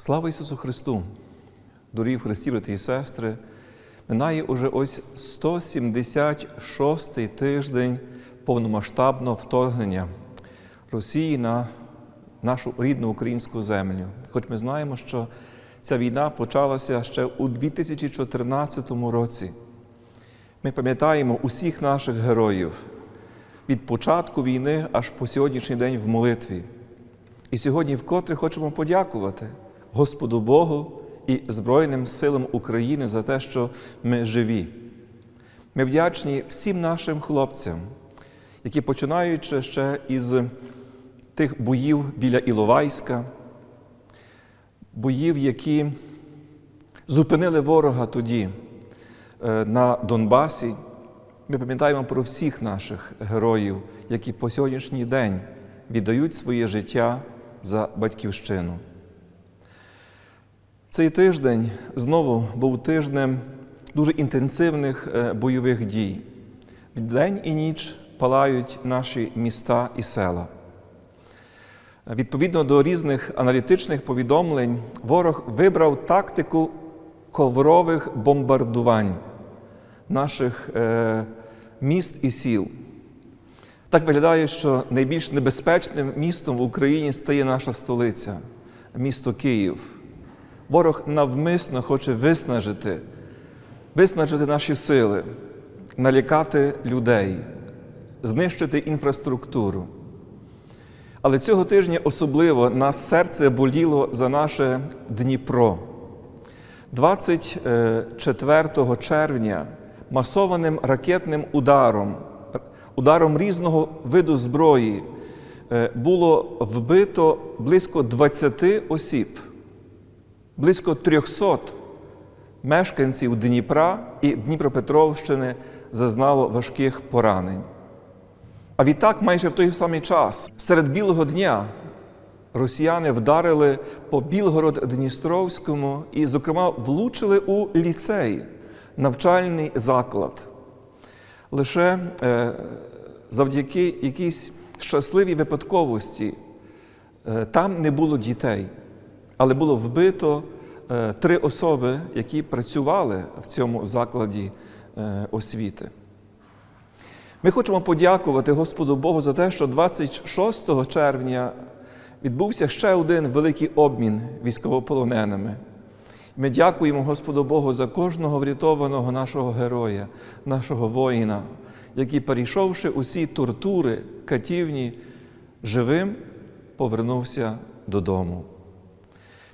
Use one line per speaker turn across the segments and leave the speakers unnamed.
Слава Ісусу Христу! Дорогі Христі, брати і сестри! Минає уже ось 176-й тиждень повномасштабного вторгнення Росії на нашу рідну українську землю. Хоч ми знаємо, що ця війна почалася ще у 2014 році. Ми пам'ятаємо усіх наших героїв від початку війни аж по сьогоднішній день в молитві. І сьогодні вкотре хочемо подякувати Господу Богу і Збройним силам України за те, що ми живі. Ми вдячні всім нашим хлопцям, які починаючи ще із тих боїв біля Іловайська, боїв, які зупинили ворога тоді е, на Донбасі. Ми пам'ятаємо про всіх наших героїв, які по сьогоднішній день віддають своє життя за батьківщину. Цей тиждень знову був тижнем дуже інтенсивних е, бойових дій. День і ніч палають наші міста і села. Відповідно до різних аналітичних повідомлень, ворог вибрав тактику коврових бомбардувань наших е, міст і сіл. Так виглядає, що найбільш небезпечним містом в Україні стає наша столиця, місто Київ. Ворог навмисно хоче виснажити, виснажити наші сили, налякати людей, знищити інфраструктуру. Але цього тижня особливо нас серце боліло за наше Дніпро. 24 червня масованим ракетним ударом, ударом різного виду зброї, е, було вбито близько 20 осіб, близько 300 мешканців Дніпра і Дніпропетровщини зазнало важких поранень. А відтак, майже в той самий час, серед білого дня, росіяни вдарили по Білгород-Дністровському і, зокрема, влучили у ліцей, навчальний заклад. Лише е, завдяки якійсь щасливій випадковості е, там не було дітей, але було вбито е, три особи, які працювали в цьому закладі е, освіти. Ми хочемо подякувати Господу Богу за те, що 26 червня відбувся ще один великий обмін військовополоненими. Ми дякуємо Господу Богу за кожного врятованого нашого героя, нашого воїна, який, перейшовши усі тортури, катівні, живим повернувся додому.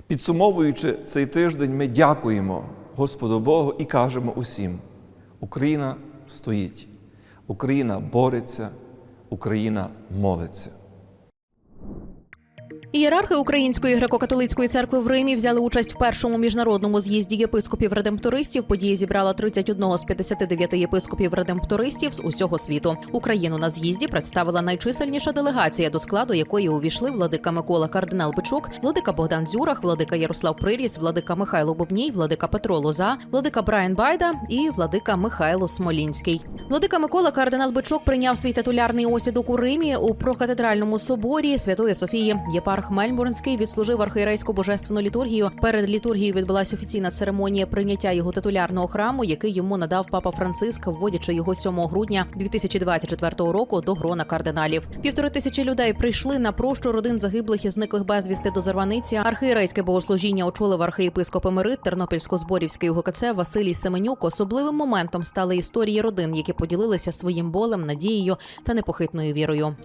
Підсумовуючи цей тиждень, ми дякуємо Господу Богу і кажемо усім: Україна стоїть. Україна бореться, Україна молиться.
Ієрархи Української греко-католицької церкви в Римі взяли участь в першому міжнародному з'їзді єпископів-редемптористів. Події зібрала 31 з 59 єпископів-редемптористів з усього світу. Україну на з'їзді представила найчисельніша делегація, до складу якої увійшли владика Микола Кардинал Бичук, владика Богдан Дзюрах, владика Ярослав Приріс, владика Михайло Бубній, владика Петро Лоза, владика Брайан Байда і владика Михайло Смолінський. Владика Микола Кардинал Бичук прийняв свій титулярний осідок у Римі у прокатедральному соборі Святої Софії. Єпарх Мельбурнський відслужив архієрейську божественну літургію. Перед літургією відбулася офіційна церемонія прийняття його титулярного храму, який йому надав папа Франциск, вводячи його 7 грудня 2024 року до грона кардиналів. Півтори тисячі людей прийшли на прощу родин загиблих і зниклих безвісти до Зарваниці. Архієрейське богослужіння очолив архієпископ Емерит Тернопільсько-Зборівський УГКЦ Василій Семенюк. Особливим моментом стали історії родин, які поділилися своїм болем, надією та непохитною вірою.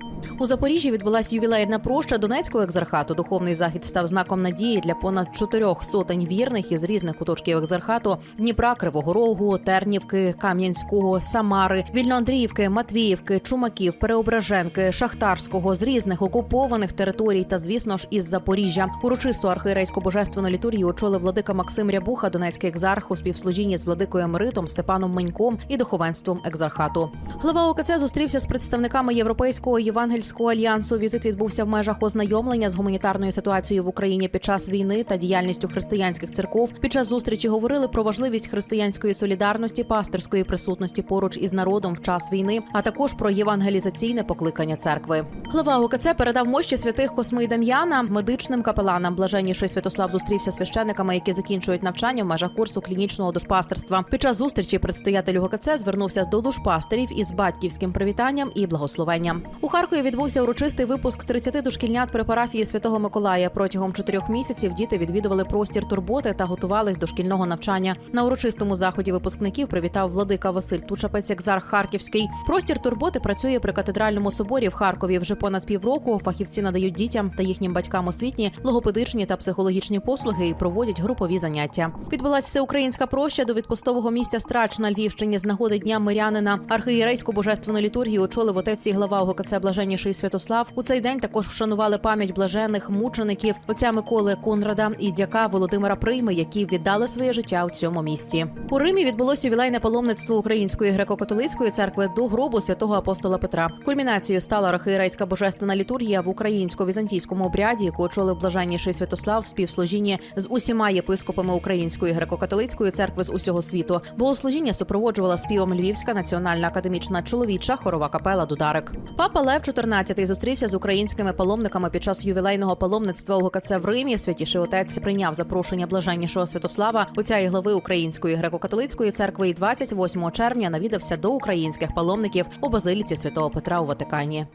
У Запоріжжі відбулася ювілейна проща Донецького екзархату. Духовний захід став знаком надії для понад чотирьох сотень вірних із різних куточків екзархату Дніпра, Кривого Рогу, Тернівки, Кам'янського, Самари, Вільноандріївки, Матвіївки, Чумаків, Переображенки, Шахтарського з різних окупованих територій та, звісно ж, із Запоріжжя. Урочисту архієрейську божественну літургію очолив владика Максим Рябуха, Донецький екзарх у співслужінні з владикою Емеритом Степаном Меньком і духовенством екзархату. Глава ОКЦ зустрівся з представниками Європейського євангельського альянсу. Візит відбувся в межах ознайомлення з гуманітарною ситуацією в Україні під час війни та діяльністю християнських церков. Під час зустрічі говорили про важливість християнської солідарності, пасторської присутності поруч із народом в час війни, а також про євангелізаційне покликання церкви. Глава УКЦ передав мощі святих Косми і Дам'яна медичним капеланам. Блаженніший Святослав зустрівся з священиками, які закінчують навчання в межах курсу клінічного душпастерства. Під час зустрічі представитель УГКЦ звернувся до душпастерів із батьківським привітанням і благословенням. У Харкові відбувся урочистий випуск 30 дошкільнят при парафії Святого Миколая. Протягом чотирьох місяців діти відвідували простір турботи та готувались до шкільного навчання. На урочистому заході випускників привітав владика Василь Тучапець, екзарх Харківський. Простір турботи працює при катедральному соборі в Харкові. Вже понад півроку фахівці надають дітям та їхнім батькам освітні, логопедичні та психологічні послуги і проводять групові заняття. Відбулась всеукраїнська проща до відпустового місця Страч на Львівщині з нагоди дня мирянина. Архієрейську божественну літургію очолив отець і глава ОГКЦ Блаженніший Святослав. У цей день також вшанували пам'ять блажених мучеників отця Миколи Конрада і дяка Володимира Прийми, які віддали своє життя у цьому місті. У Римі відбулося ювілейне паломництво Української греко-католицької церкви до гробу святого апостола Петра. Кульмінацією стала архієрейська божественна літургія в українсько-візантійському обряді, яку очолив блаженніший Святослав в співслужінні з усіма єпископами Української греко-католицької церкви з усього світу. Богослужіння супроводжувала співом Львівська національна академічна чоловіча хорова капела Дударик. Папа Лев XIV зустрівся з українськими паломниками під час ювілейного паломництва у ГКЦ в Римі. Святіший отець прийняв запрошення блаженнішого Святослава, отця і глави Української греко-католицької церкви, і 28 червня навідався до українських паломників у базиліці святого Петра у Ватикані.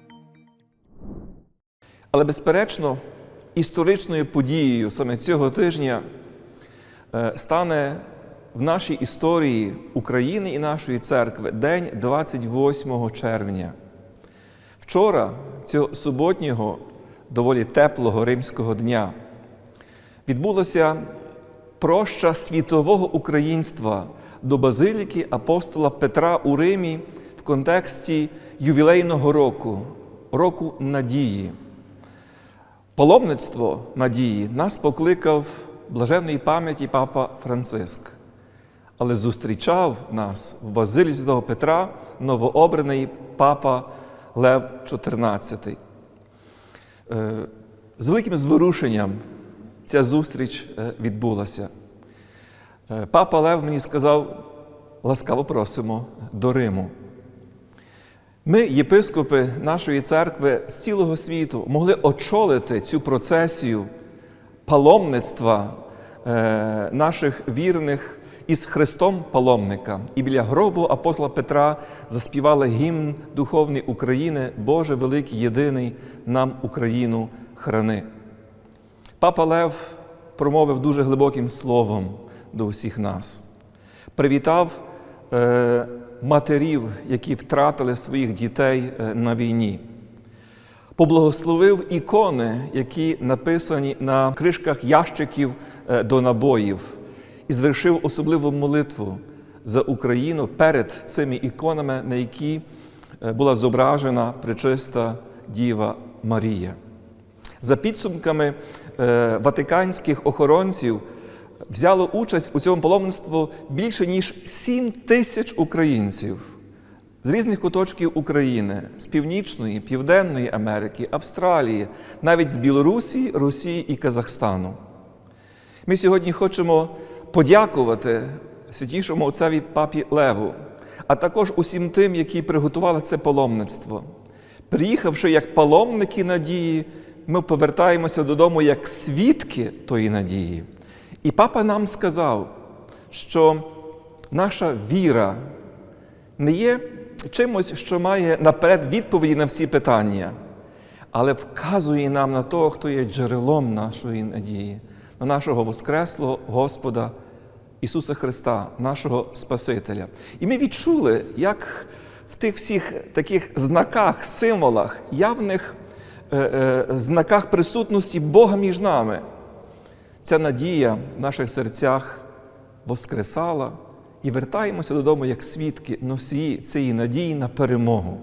Але, безперечно, історичною подією саме цього тижня е, стане в нашій історії України і нашої церкви день 28 червня. Вчора, цього суботнього, доволі теплого римського дня, відбулося проща світового українства до базиліки апостола Петра у Римі в контексті ювілейного року, року надії. Паломництво надії нас покликав блаженної пам'яті папа Франциск, але зустрічав нас в базилі Святого Петра новообраний папа Лев XIV. Е, З великим зворушенням ця зустріч е, відбулася. Е, Папа Лев мені сказав: ласкаво просимо до Риму. Ми, єпископи нашої церкви з цілого світу, могли очолити цю процесію паломництва наших вірних із Христом паломника. І біля гробу апостола Петра заспівали гімн духовний України, Боже великий єдиний нам Україну храни. Папа Лев промовив дуже глибоким словом до усіх нас. Привітав е, матерів, які втратили своїх дітей е, на війні. Поблагословив ікони, які написані на кришках ящиків е, до набоїв, і звершив особливу молитву за Україну перед цими іконами, на які е, була зображена пречиста Діва Марія. За підсумками е, ватиканських охоронців взяло участь у цьому паломництву більше ніж 7 тисяч українців з різних куточків України, з Північної, Південної Америки, Австралії, навіть з Білорусі, Росії і Казахстану. Ми сьогодні хочемо подякувати святішому отцеві папі Леву, а також усім тим, які приготували це паломництво. Приїхавши як паломники надії, ми повертаємося додому як свідки тої надії. І папа нам сказав, що наша віра не є чимось, що має наперед відповіді на всі питання, але вказує нам на того, хто є джерелом нашої надії, на нашого Воскреслого Господа Ісуса Христа, нашого Спасителя. І ми відчули, як в тих всіх таких знаках, символах, явних е, е, знаках присутності Бога між нами. Ця надія в наших серцях воскресала і вертаємося додому як свідки, носії цієї надії на перемогу,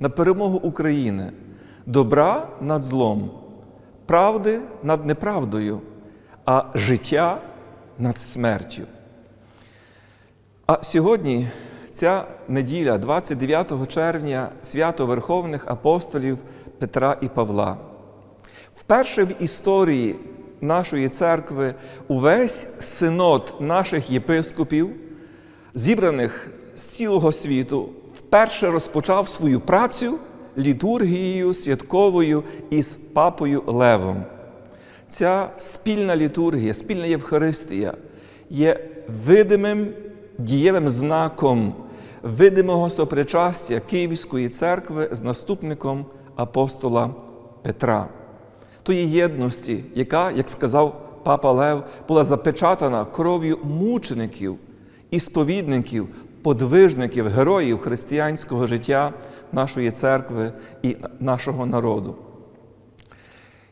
на перемогу України, добра над злом, правди над неправдою, а життя над смертю. А сьогодні ця неділя, 29 червня, свято Верховних апостолів Петра і Павла. Вперше в історії нашої церкви увесь синод наших єпископів, зібраних з цілого світу, вперше розпочав свою працю літургією святковою із папою Левом. Ця спільна літургія, спільна Євхаристія є видимим дієвим знаком видимого сопричастя Київської церкви з наступником апостола Петра. Тої єдності, яка, як сказав папа Лев, була запечатана кров'ю мучеників і сповідників, подвижників, героїв християнського життя нашої церкви і нашого народу.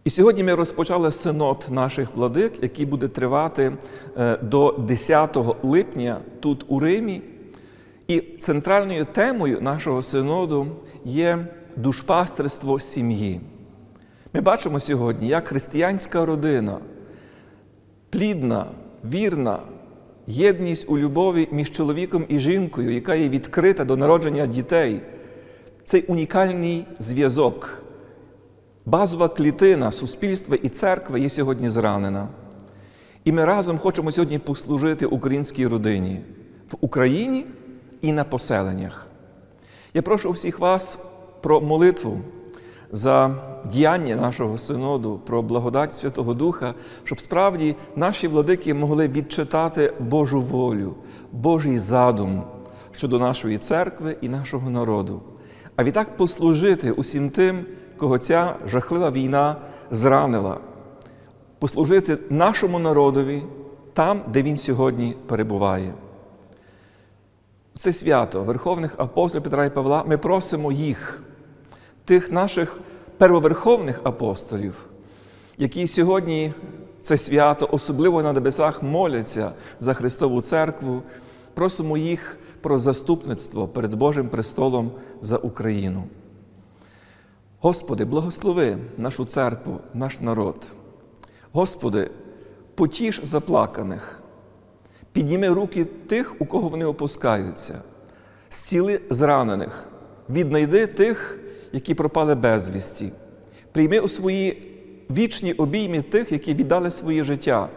І сьогодні ми розпочали синод наших владик, який буде тривати е, до 10 липня тут у Римі. І центральною темою нашого синоду є душпастерство сім'ї. Ми бачимо сьогодні, як християнська родина, плідна, вірна, єдність у любові між чоловіком і жінкою, яка є відкрита до народження дітей, цей унікальний зв'язок. Базова клітина суспільства і церкви є сьогодні зранена. І ми разом хочемо сьогодні послужити українській родині в Україні і на поселеннях. Я прошу всіх вас про молитву за діяння нашого синоду, про благодать Святого Духа, щоб справді наші владики могли відчитати Божу волю, Божий задум щодо нашої церкви і нашого народу, а відтак послужити усім тим, кого ця жахлива війна зранила, послужити нашому народові там, де він сьогодні перебуває. Це свято Верховних апостолів Петра і Павла ми просимо їх, тих наших первоверховних апостолів, які сьогодні це свято, особливо на небесах, моляться за Христову церкву, просимо їх про заступництво перед Божим престолом за Україну. Господи, благослови нашу церкву, наш народ. Господи, потіш заплаканих, підніми руки тих, у кого вони опускаються, зціли зранених, віднайди тих, які пропали безвісті. Прийми у свої вічні обійми тих, які віддали своє життя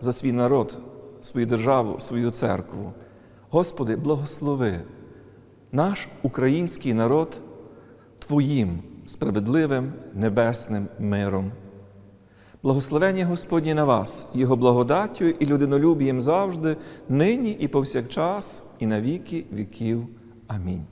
за свій народ, свою державу, свою церкву. Господи, благослови наш український народ Твоїм справедливим небесним миром. Благословення Господні на вас, Його благодаттю і людинолюбієм завжди, нині і повсякчас, і на віки віків. Амінь.